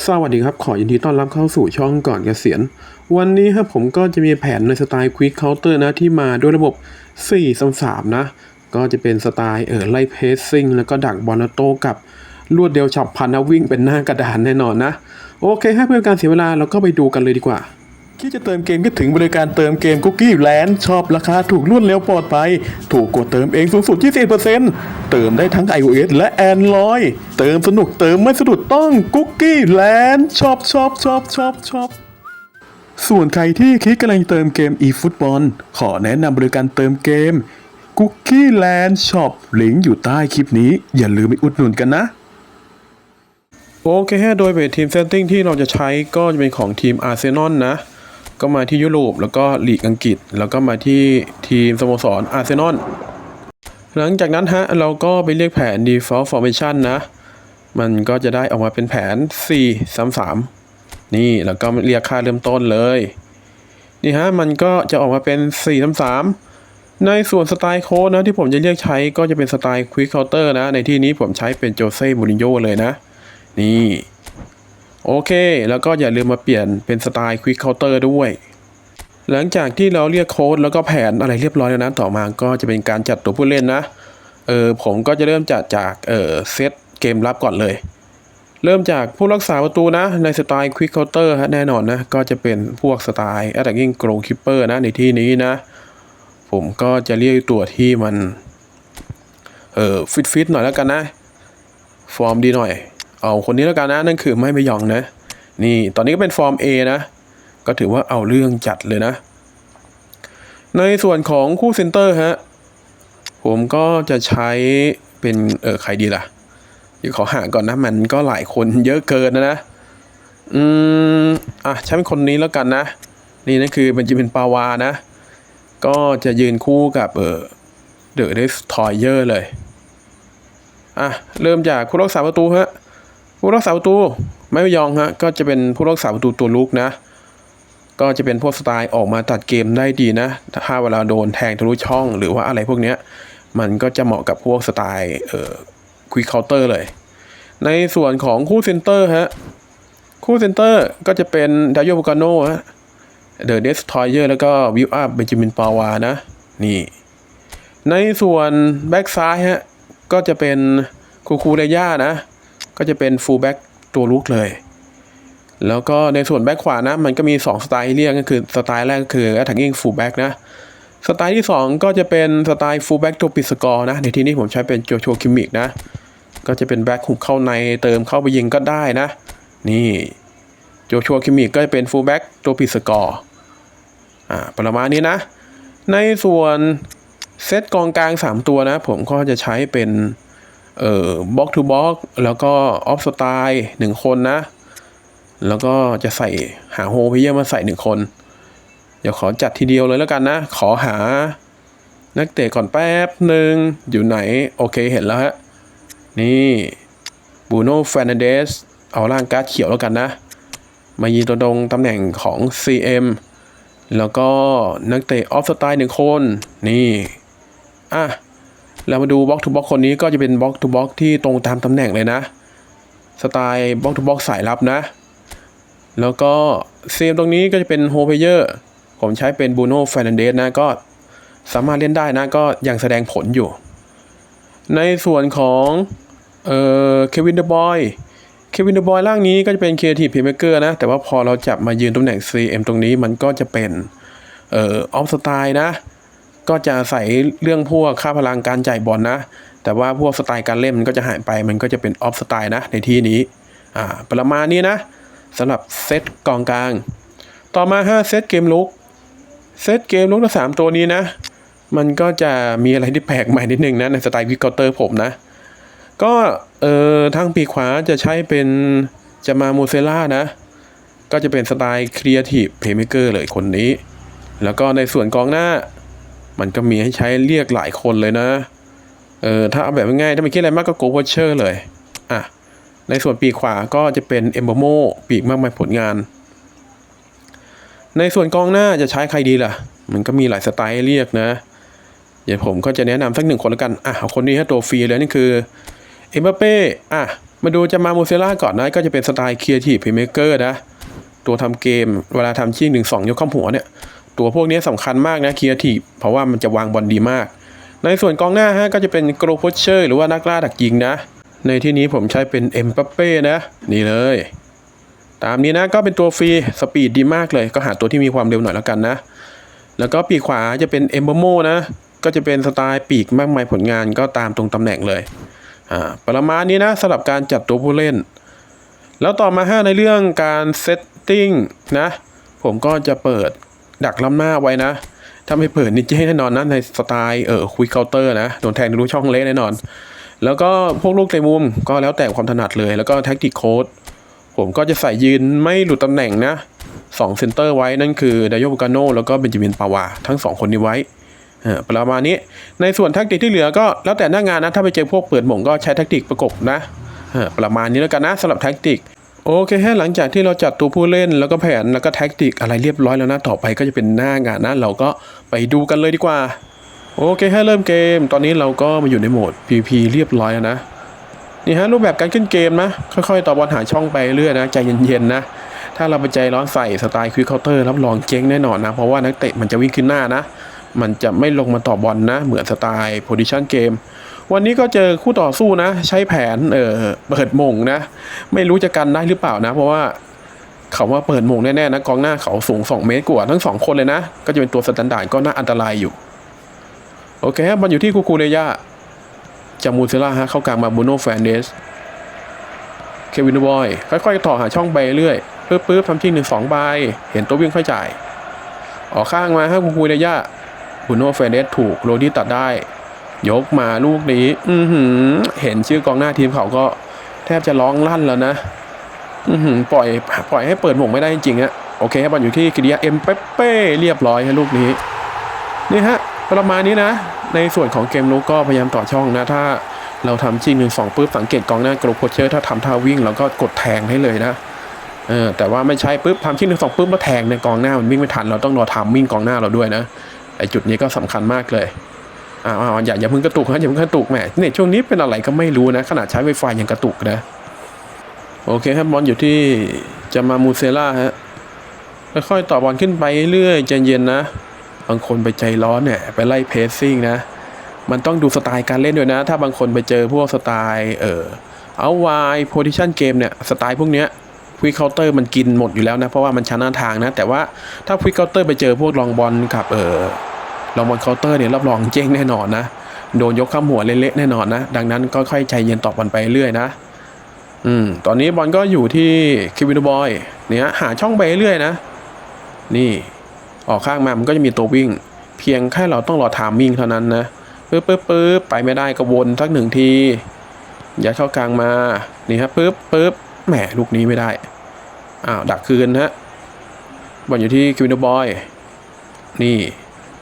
สวัสดีครับ ขอยินดีต้อนรับเข้าสู่ช่องก่อนเกษียณ วันนี้ครับผมก็จะมีแผนในสไตล์ Quick Counter นะ ที่มาด้วยระบบ 4 3 3 นะ ก็จะเป็นสไตล์เออไล่เพสซิ่งแล้วก็ดักบอลโต้กับรวดเดียวฉับพันนะวิ่งเป็นหน้ากระดานแน่นอนนะ โอเคให้เพื่อการเสียเวลาเราก็ไปดูกันเลยดีกว่า ที่จะเติมเกมก็ถึงบริการเติมเกมคุกกี้แลนด์ชอบราคาถูกรวดเร็วปลอดภัย ถูกกดเติมเองสูงสุด 20%เติมได้ทั้ง iOS และ Android เติมสนุกเติมไม่สะดุดต้องคุกกี้แลนด์ชอบชอบชอบชอบชอบส่วนใครที่คิดกำลังเติมเกม eFootball ขอแนะนำบริการเติมเกม Cookie Land Shop ลิงก์อยู่ใต้คลิปนี้ อย่าลืมไปอุดหนุนกันนะ โอเคฮะโดยเบสทีมเซตติ้งที่เราจะใช้ก็จะเป็นของทีมอาร์เซนอลนะ ก็มาที่ยุโรป แล้วก็ลีกอังกฤษ แล้วก็มาที่ทีมสโมสรอาร์เซนอลหลังจากนั้นฮะเราก็ไปเรียกแผน default formation นะ มันก็จะได้ออกมาเป็นแผน 4 3 3 นี่แล้วก็เรียกค่าเริ่มต้นเลย นี่ฮะมันก็จะออกมาเป็น 4 3 3 ในส่วนสไตล์โค้ดนะที่ผมจะเรียกใช้ก็จะเป็นสไตล์ quick counter นะ ในที่นี้ผมใช้เป็นโจเซ่มูรินโญ่เลยนะ นี่ โอเค แล้วก็อย่าลืมมาเปลี่ยนเป็นสไตล์ Quick Counter ด้วย หลังจากที่เราเรียกโค้ดแล้วก็แผนอะไรเรียบร้อยแล้วนะ ต่อมาก็จะเป็นการจัดตัวผู้เล่นนะ เออผมก็จะเริ่มจัดจากเออเซตเกมรับก่อนเลย เริ่มจากผู้รักษาประตูนะ ในสไตล์ Quick Counter ฮะแน่นอนนะ ก็จะเป็นพวกสไตล์ Attacking Goalkeeper นะในที่นี้นะ ผมก็จะเรียกตัวที่มันเออฟิตฟิตๆหน่อยแล้วกันนะ ฟอร์มดีหน่อย เอาคนนี้แล้วกันนะนั่นคือไม่ไม่ยองนะ นี่ตอนนี้ก็เป็นฟอร์ม A นะ ก็ถือว่าเอาเรื่องจัดเลยนะ ในส่วนของคู่เซนเตอร์ฮะผมก็จะใช้เป็นเออใครดีล่ะเดี๋ยวขอหาก่อนนะมันก็หลายคนเยอะเกินนะนะอืมอะใช้เป็นคนนี้แล้วกันนะ นี่นั่นคือมันจะเป็นปาวานะ ก็จะยืนคู่กับเออเดอะเดสทอยเยอร์เลย อะ เริ่มจากผู้รักษาประตูฮะ ผู้รักษาประตูไม่ยองฮะก็จะเป็นผู้รักษาประตูตัวลุกนะ ก็จะเป็นพวกสไตล์ออกมาตัดเกมได้ดีนะ ถ้าเวลาโดนแทงทะลุช่องหรือว่าอะไรพวกเนี้ยมันก็จะเหมาะกับพวกสไตล์เอ่อควิกเคาน์เตอร์เลย ในส่วนของคู่เซนเตอร์ฮะคู่เซนเตอร์ก็จะเป็นดาโยบุกาโนฮะเดอะเดสทอยเยอร์แล้วก็วิวอัพเบนจามินปาวานะ นี่ ในส่วนแบ็กซ้ายฮะก็จะเป็นคูคูเรย่านะ ก็จะเป็นฟูลแบ็กตัวลุกเลย แล้วก็ในส่วนแบ็กขวานะ มันก็มี 2 สไตล์เรียกก็คือสไตล์แรกก็คือ attacking full back นะ สไตล์ที่ 2 ก็จะเป็นสไตล์ full back ตัวปิดสกอร์นะในที่นี้ผมใช้เป็นโจโชคิมิกนะ ก็จะเป็นแบ็กหุกเข้าในเติมเข้าไปยิงก็ได้นะ นี่โจโชคิมิกก็จะเป็น full back ตัวปิดสกอร์อ่าประมาณนี้นะ ในส่วนเซตกองกลาง 3 ตัวนะ ผมก็จะใช้เป็น เอ่อบล็อกทูบล็อกแล้วก็ออฟสไตล์หนึ่งคนนะ แล้วก็จะใส่หาโฮเพเยอร์มาใส่หนึ่งคน เดี๋ยวขอจัดทีเดียวเลยแล้วกันนะ ขอหานักเตะก่อนแป๊บหนึ่งอยู่ไหน โอเคเห็นแล้วฮะ นี่บูโน่แฟนเดสเอาร่างการ์ดเขียวแล้วกันนะ มายืนตัวตรงตำแหน่งของ CM แล้วก็นักเตะออฟสไตล์หนึ่งคน นี่ อะ เรามาดูบล็อกทูบล็อกคนนี้ก็จะเป็นบล็อกทูบล็อกที่ตรงตามตำแหน่งเลยนะ สไตล์บล็อกทูบล็อกสายลับนะ แล้วก็เซมตรงนี้ก็จะเป็นโฮเพเยอร์ผมใช้เป็นบูโน่แฟนเดสนะก็สามารถเล่นได้นะก็ยังแสดงผลอยู่ ในส่วนของเอ่อเควินเดอะบอยเควินเดอะบอยร่างนี้ก็จะเป็น Creative Playmaker นะ แต่ว่าพอเราจับมายืนตำแหน่ง CM ตรงนี้มันก็จะเป็นเอ่อออฟสไตล์นะ ก็จะใส่เรื่องพวกค่าพลังการจ่ายบอลนะ แต่ว่าพวกสไตล์การเล่นมันก็จะหายไปมันก็จะเป็นออฟสไตล์นะในที่นี้อ่าประมาณนี้นะสำหรับเซตกองกลาง ต่อมา 5 เซตเกมลุกเซตเกมลุกทั้งสามตัวนี้นะ มันก็จะมีอะไรที่แปลกใหม่นิดนึงนะ ในสไตล์วิกเกอร์เตอร์ผมนะ ก็เอ่อทางปีขวาจะใช้เป็นจะมาโมเซล่านะ ก็จะเป็นสไตล์ครีเอทีฟเพย์เมเกอร์เลยคนนี้ แล้วก็ในส่วนกองหน้า มันก็มีให้ใช้เรียกหลายคนเลยนะ เออถ้าเอาแบบง่ายๆถ้าไม่คิดอะไรมากก็โกวอเชอร์เลย อะ ในส่วนปีกขวาก็จะเป็นเอมโบโมปีกมากมายผลงาน ในส่วนกองหน้าจะใช้ใครดีล่ะ มันก็มีหลายสไตล์เรียกนะ เดี๋ยวผมก็จะแนะนำสักหนึ่งคนแล้วกัน อะคนนี้ให้ตัวฟรีเลยนี่คือเอมบเป้ อะ มาดูจะมาโมเซล่าก่อนนะ ก็จะเป็นสไตล์ Creative Playmaker นะ ตัวทำเกม เวลาทำชิ่งหนึ่งสองยกข้ามหัวเนี่ย ตัวพวกนี้สำคัญมากนะ Creative เพราะว่ามันจะวางบอลดีมาก ในส่วนกองหน้าฮะก็จะเป็นโกลโพเชอร์หรือว่านักล่าดักยิงนะ ในที่นี้ผมใช้เป็นเอ็มปัปเป้นะ นี่เลย ตามนี้นะก็เป็นตัวฟรีสปีดดีมากเลย ก็หาตัวที่มีความเร็วหน่อยแล้วกันนะ แล้วก็ปีกขวาจะเป็นเอ็มบโมนะ ก็จะเป็นสไตล์ปีกมากมายผลงานก็ตามตรงตำแหน่งเลยอ่าประมาณนี้นะสำหรับการจัดตัวผู้เล่น แล้วต่อมาห้าในเรื่องการเซตติ้งนะ ผมก็จะเปิด ดักล้ำหน้าไว้นะ ถ้าไม่เปิดนี่จะให้แน่นอนนะในสไตล์เออคุยเคาน์เตอร์นะโดนแทงทะลุช่องเละแน่นอน แล้วก็พวกลูกเตะมุมก็แล้วแต่ความถนัดเลย แล้วก็แท็กติกโค้ดผมก็จะใส่ยืนไม่หลุดตำแหน่งนะสองเซนเตอร์ไว้นั่นคือดายโยบกาโนแล้วก็เบนจามินปาวาทั้งสองคนนี้ไว้เออประมาณนี้ ในส่วนแท็กติกที่เหลือก็แล้วแต่หน้างานนะ ถ้าไปเจอพวกเปิดหม่งก็ใช้แท็กติกประกบนะเออประมาณนี้แล้วกันนะสำหรับแท็กติก โอเคฮะหลังจากที่เราจัดตัวผู้เล่นแล้วก็แผนแล้วก็แท็กติกอะไรเรียบร้อยแล้วนะต่อไปก็จะเป็นหน้างานนะเราก็ไปดูกันเลยดีกว่า โอเคฮะเริ่มเกม ตอนนี้เราก็มาอยู่ในโหมด PVP เรียบร้อยแล้วนะนี่ฮะรูปแบบการขึ้นเกมนะค่อยๆต่อบอลหาช่องไปเรื่อยนะใจเย็นๆนะถ้าเราไปใจร้อนใส่สไตล์ควิกเคาน์เตอร์รับรองเจ๊งแน่นอนนะเพราะว่านักเตะมันจะวิ่งขึ้นหน้านะ มันจะไม่ลงมาต่อบอลนะ เหมือนสไตล์โพซิชันเกม วันนี้ก็เจอคู่ต่อสู้นะ ใช้แผนเออเปิดมงนะ ไม่รู้จะกันได้หรือเปล่านะ เพราะว่าเขาว่าเปิดมงแน่ๆนะกองหน้าเขาสูง 2 เมตรกว่าทั้งสองคนเลยนะ ก็จะเป็นตัวสแตนดาร์ดก็น่าอันตรายอยู่ โอเคบมันอยู่ที่คูคูเรย่าจามูเซล่าฮะเข้ากลางมาบูโน่แฟนเดสเควินบอยค่อยๆต่อหาช่องไปเรื่อยปึ๊บปึ๊บทำที่หนึ่งสองใบเห็นตัววิ่งค่อยจ่าย ออกข้างมาครับคูคูเรย่าบุโน่เฟรเดสถูกโรดี้ตัดได้ ยกมาลูกนี้ อือหือเห็นชื่อกองหน้าทีมเขาก็แทบจะร้องลั่นแล้วนะอือหือปล่อยปล่อยให้เปิดหมงไม่ได้จริงๆอะโอเคบอลอยู่ที่กิริยาเอ็มเปเป้เรียบร้อยให้ลูกนี้นี่ฮะประมาณนี้นะ ในส่วนของเกมลุกก็พยายามต่อช่องนะ ถ้าเราทำชิงหนึ่งสองปุ๊บสังเกตกองหน้ากรุ๊ปโคเชอร์ถ้าทำท่าวิ่งเราก็กดแทงให้เลยนะเออแต่ว่าไม่ใช่ปุ๊บทำชิ้นหนึ่งสองปุ๊บแล้วแทงในกองหน้ามันวิ่งไม่ทันเราต้องรอทำวิ่งกองหน้าเราด้วยนะไอจุดนี้ก็สำคัญมากเลย อ่าอย่าอย่าเพิ่งกระตุกนะอย่าเพิ่งกระตุกแหมเนี่ยช่วงนี้เป็นอะไรก็ไม่รู้นะขนาดใช้ไวไฟยังกระตุกนะโอเคครับบอลอยู่ที่จะมามูเซล่าฮะค่อยๆต่อบอลขึ้นไปเรื่อยใจเย็นนะบางคนไปใจร้อนเนี่ยไปไล่เพสซิ่งนะ มันต้องดูสไตล์การเล่นด้วยนะ ถ้าบางคนไปเจอพวกสไตล์เออเอาวายโพซิชันเกมเนี่ยสไตล์พวกเนี้ยควิกเคาน์เตอร์มันกินหมดอยู่แล้วนะ เพราะว่ามันชนะทางนะ แต่ว่าถ้าควิกเคาน์เตอร์ไปเจอพวกลองบอลกับเออ ลองบอลเคาน์เตอร์เนี่ยรับรองเจ๊งแน่นอนนะโดนยกข้ามหัวเละๆแน่นอนนะ ดังนั้นก็ค่อยใจเย็นต่อบอลไปเรื่อยนะ อืม ตอนนี้บอลก็อยู่ที่คิวินบอย เนี่ยหาช่องไปเรื่อยนะ นี่ ออกข้างมามันก็จะมีตัววิ่ง เพียงแค่เราต้องรอไทามมิ่งเท่านั้นนะปึ๊บปึ๊บปึ๊บไปไม่ได้ก็วนสักหนึ่งทีอยัดเข้ากลางมา นี่ครับปึ๊บปึ๊บแหมลูกนี้ไม่ได้ อ้าวดักคืนฮะบอลอยู่ที่คิวินบอย นี่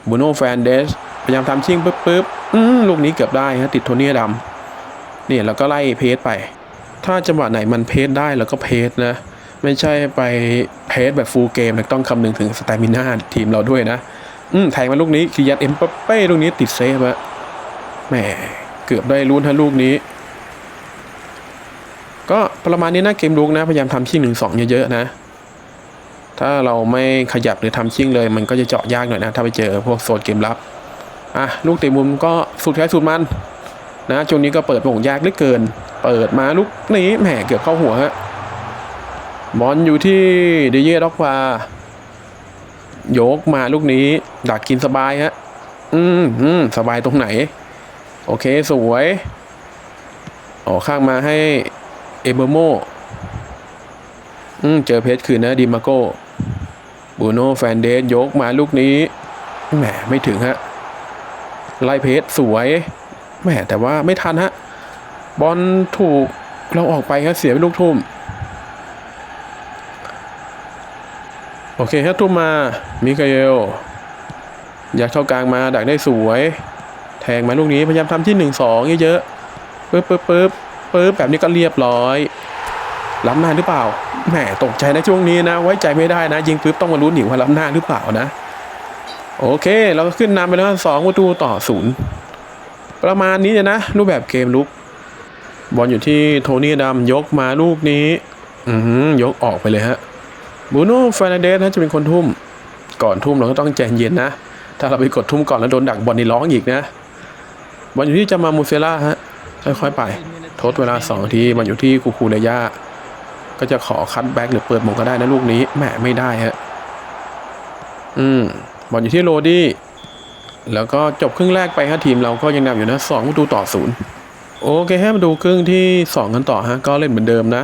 บูโน่แฟนเดสพยายามทำชิ่งปึ๊บปึ๊บลูกนี้เกือบได้ฮะติดโทนี่ดำเนี่แล้วก็ไล่เพสไป ถ้าจังหวะไหนมันเพสได้แล้วก็เพสนะ ไม่ใช่ไปเพสแบบฟูลเกมต้องคำนึงถึงสแตมิน่าทีมเราด้วยนะ อืมแทงมาลูกนี้คิยัดเอ็มปเป้ลูกนี้ติดเซฟอะแหมเกือบได้ลุ้นฮะลูกนี้ ก็ประมาณนี้นะเกมลุกนะ พยายามทำชิ่งหนึ่งสองเยอะๆนะ ถ้าเราไม่ขยับหรือทำชิ่งเลย มันก็จะเจาะยากหน่อยนะ ถ้าไปเจอพวกโซนเกมรับอะลูกเตะมุมก็สุดท้ายสุดมันนะช่วงนี้ก็เปิดโป่งยากเหลือเกิน เปิดมาลูกนี้แหมเกือบเข้าหัวฮะบอลอยู่ที่เดเย่ด็อกวาโยกมาลูกนี้ ดักกินสบายฮะ อืมอืมสบายตรงไหน โอเคสวยออกข้างมาให้เอเบอร์โมอืมเจอเพชรคืนนะดิมาโก้ บูโน่แฟนเดสยกมาลูกนี้แหมไม่ถึงฮะไล่เพชรสวยแหมแต่ว่าไม่ทันฮะบอลถูกเราออกไปครับเสียไปลูกทุ่ม โอเคครับทุ่มมา มิคาเอลอยากเข้ากลางมาดักได้สวย แทงมาลูกนี้พยายามทำที่หนึ่งสองเยอะๆปึ๊บปึ๊บปึ๊บปึ๊บแบบนี้ก็เรียบร้อย ล้ำหน้าหรือเปล่าแหมตกใจนะช่วงนี้นะ ไว้ใจไม่ได้นะ ยิงปุ๊บต้องมาลุ้นหนิว่าล้ำหน้าหรือเปล่านะ โอเค เราก็ขึ้นนำไปแล้วสองประตูต่อศูนย์ประมาณนี้เลยนะ รูปแบบเกมลุกบอลอยู่ที่โทนี่ดำยกมาลูกนี้ อืยกออกไปเลยฮะบูโน่ฟานเดสนะจะเป็นคนทุ่ม ก่อนทุ่มเราก็ต้องใจเย็นนะ ถ้าเราไปกดทุ่มก่อนแล้วโดนดักบอลนี่ร้องอีกนะบอลอยู่ที่จามามูเซล่าฮะค่อยๆไป ทดเวลาสองทีบอลอยู่ที่คูคูเนย่า ก็จะขอคัตแบ็กหรือเปิดมงก็ได้นะลูกนี้แหมไม่ได้ฮะอืมบอลอยู่ที่โรดี้แล้วก็จบครึ่งแรกไปฮะทีมเราก็ยังนำอยู่นะสองประตูต่อศูนย์โอเคฮะมาดูครึ่งที่สองกันต่อฮะก็เล่นเหมือนเดิมนะ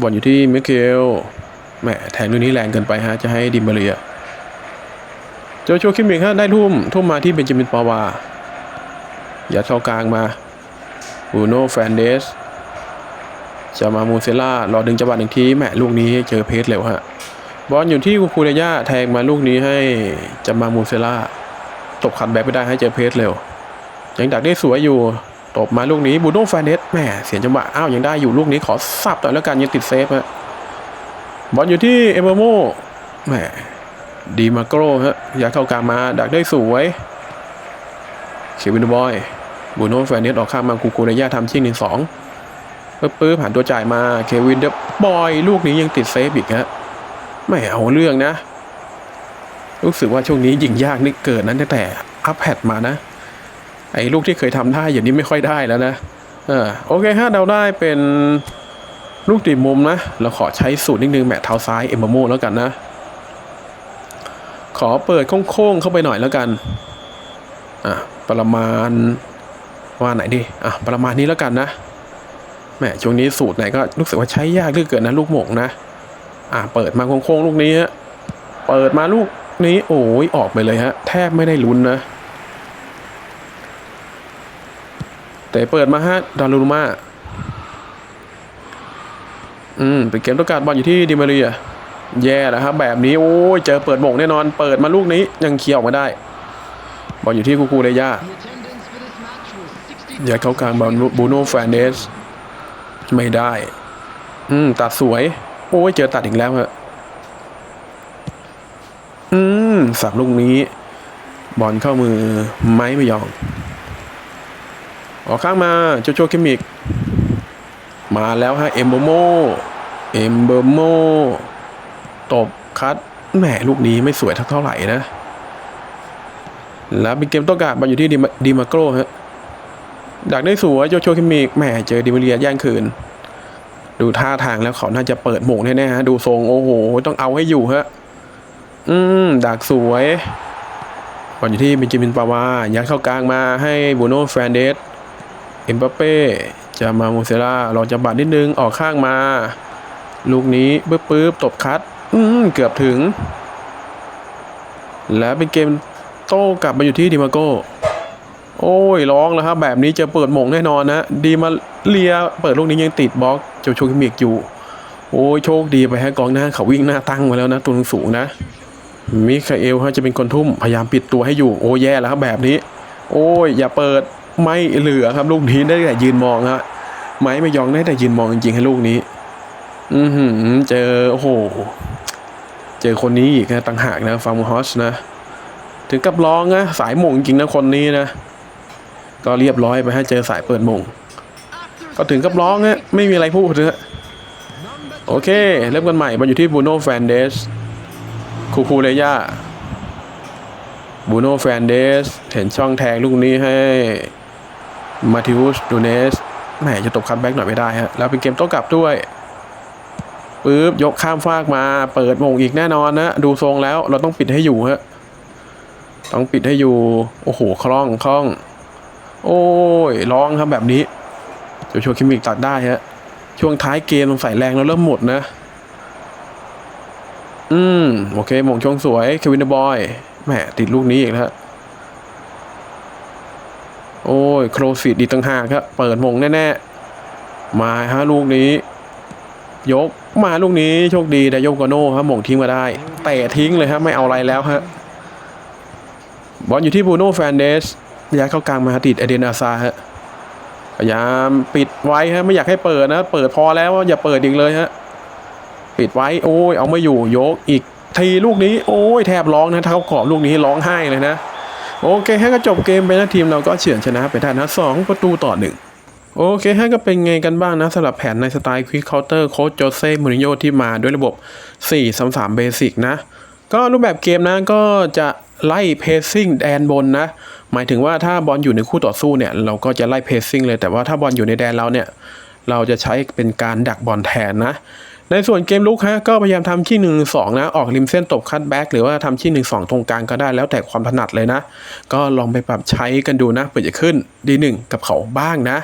บอลอยู่ที่มิเคลแหมแทงลูกนี้แรงเกินไปฮะจะให้ดิมเบเรียโจโชคิมมิกฮะได้ทุ่มทุ่มมาที่เบนจามินปาวายัดเข้ากลางมาบูโน่แฟนเดส จะมามูเซล่ารอดึงจังหวะหนึ่งทีแหมลูกนี้เจอเพสเร็วฮะบอลอยู่ที่คูคูเนย่าแทงมาลูกนี้ให้จะมามูเซล่าตบขัดแบ็คไม่ได้ให้เจอเพสเร็ว ยังดักได้สวยอยู่ตบมาลูกนี้บูโน่แฟนเดสแหมเสียจังหวะอ้าวยังได้อยู่ลูกนี้ขอสับหน่อแล้วกันยังติดเซฟฮะบอลอยู่ที่เอเบอร์โมแหมดีมาโกรฮะอยากเข้ากลางมาดักได้สวยเควินบอยบูโน่แฟนเดสออกข้างมาคูคูเนย่าทำชิ่งหนึ่งสอง ปึ๊บปึ๊บผ่านตัวจ่ายมาเควินเดบอย ลูกนี้ยังติดเซฟอีกฮะไม่เอาเรื่องนะ รู้สึกว่าช่วงนี้ยิงยากนี่เกิดนั้นแต่อัพแพดมานะ ไอ้ลูกที่เคยทำได้อย่างนี้ไม่ค่อยได้แล้วนะเออโอเคฮะเราได้เป็นลูกตีมุมนะ เราขอใช้สูตรนิดนึงแมทเท้าซ้ายเอ็มโมแล้วกันนะ ขอเปิดโค้งๆเข้าไปหน่อยแล้วกัน อะประมาณว่าไหนดี อะ ประมาณนี้แล้วกันนะ แหมช่วงนี้สูตรไหนก็รู้สึกว่าใช้ยากเหลือเกินนะลูกหม่งนะ อะเปิดมาโค้งๆลูกนี้ฮะเปิดมาลูกนี้โอ้ยออกไปเลยฮะ แทบไม่ได้ลุ้นนะแต่เปิดมาฮะดารุมาอืมเป็นเกมต้องการบอลอยู่ที่ดิมาเรียแย่แล้วครับแบบนี้โอ้ยเจอเปิดหม่งแน่นอน เปิดมาลูกนี้ยังเคลียร์ออกมาได้บอลอยู่ที่คูคูเรย่า The attendance for this match was 60. อย่าเข้ากลางบอลบูโน่แฟนเดส ไม่ได้ อืม ตัดสวย โอ้ยเจอตัดอีกแล้วฮะอืม สับลูกนี้ บอลเข้ามือไม้ไม่ยอมออกข้างมาโจโจเคมิก มาแล้วฮะ เอมโบอร์โม เอมเบอร์โม ตบคัดแหมลูกนี้ไม่สวยเท่าไหร่นะ แล้วเป็นเกมต้องการบอลอยู่ที่ดิมาดิมาโกรฮะ ดักได้สวยโจโชคิมิกแหมเจอดิมาเรียแย่งคืน ดูท่าทางแล้วเขาน่าจะเปิดหมงแน่ๆฮะดูทรงโอ้โห ต้องเอาให้อยู่ฮะ อืมดักสวยบอลอยู่ที่เบนจามินปาวายัดเข้ากลางมาให้บูโน่แฟนเดสเอ็มบัปเป้จะมาโมเซล่ารองจังหวะนิดนึงออกข้างมา ลูกนี้ปึ๊บปึ๊บตบคัด อืมเกือบถึง แล้วเป็นเกมโต้กลับมาอยู่ที่ดิมาโก้ โอ้ยร้องแล้วครับ แบบนี้จะเปิดหมงแน่นอนนะ ดีมาเลียเปิดลูกนี้ยังติดบล็อกเจ้าโชคิมิกอยู่ โอ้ยโชคดีไปฮะกองหน้าเขาวิ่งหน้าตั้งมาแล้วนะตัวสูงนะมิคาเอลฮะจะเป็นคนทุ่มพยายามปิดตัวให้อยู่โอ้แย่แล้วครับแบบนี้ โอ้ยอย่าเปิดไม่เหลือครับลูกนี้ได้แต่ยืนมองฮะไม้ไม่ยองได้แต่ยืนมองจริงๆให้ลูกนี้ อือหือเจอโอ้โหเจอคนนี้อีกนะต่างหากนะฟาร์มฮอสนะ ถึงกับร้องนะสายหม่งจริงนะคนนี้นะ ก็เรียบร้อยไปให้เจอสายเปิดมง ก็ถึงกับร้องฮะไม่มีอะไรพูดเลยฮะโอเค เริ่มกันใหม่มันอยู่ที่บูโน่แฟนเดสคูคูเลย่าบูโน่แฟนเดสเห็นช่องแทงลูกนี้ให้มาทิอุสดูเนสแหมจะตบคัมแบ็กหน่อยไม่ได้ฮะ แล้วเป็นเกมโต้กลับด้วยปึ๊บยกข้ามฟากมา เปิดมงอีกแน่นอนนะ ดูทรงแล้วเราต้องปิดให้อยู่ฮะ ต้องปิดให้อยู่ โอ้โห คล่องคล่อง โอ้ยร้องครับแบบนี้โจชัวคิมิกตัดได้ฮะช่วงท้ายเกมลงใส่แรงแล้วเริ่มหมดนะ อืม โอเคมงช่วงสวยเควินเดอะบอยแหมติดลูกนี้อีกแล้วโอ้ย โครฟิดีตั้งหากครับ เปิดมงแน่ๆ มาฮะลูกนี้ ยกมาลูกนี้ โชคดีแต่โยกโกโน่ครับมงทิ้งมาได้เตะทิ้งเลยครับไม่เอาอะไรแล้วฮะบอลอยู่ที่บูโน่แฟนเดส ย้ายเข้ากลางมาติดเอเดนอาซาฮะพยายามปิดไว้ฮะไม่อยากให้เปิดนะ เปิดพอแล้วอย่าเปิดอีกเลยฮะปิดไว้โอ้ยเอาไม่อยู่ยกอีกทีลูกนี้ โอ้ยแทบร้องนะเท้าขอบลูกนี้ร้องไห้เลยนะโอเคฮะก็จบเกมไปนะทีมเราก็เฉือนชนะไปได้นะสองประตูต่อหนึ่งโอเคฮะก็เป็นไงกันบ้างนะสำหรับแผนในสไตล์ควิกเคาน์เตอร์โค้ชโจเซ่มูรินโญ่ที่มาด้วยระบบ4-3-3เบสิกนะ ก็รูปแบบเกมนะก็จะ ไล่เพซซิ่งแดนบนนะ หมายถึงว่าถ้าบอลอยู่ในคู่ต่อสู้เนี่ย เราก็จะไล่เพซซิ่งเลย แต่ว่าถ้าบอลอยู่ในแดนเราเนี่ย เราจะใช้เป็นการดักบอลแทนนะ ในส่วนเกมลุกฮะก็พยายามทำขี้หนึ่งสองนะ ออกริมเส้นตบคัตแบ็กหรือว่าทำขี้หนึ่งสองตรงกลางก็ได้แล้วแต่ความถนัดเลยนะ ก็ลองไปปรับใช้กันดูนะเผื่อจะขึ้นดีหนึ่งกับเขาบ้างนะ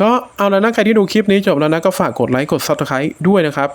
ก็เอาแล้วนะใครที่ดูคลิปนี้จบแล้วนะก็ฝากกดไลค์กดซับสไครต์ด้วยนะครับ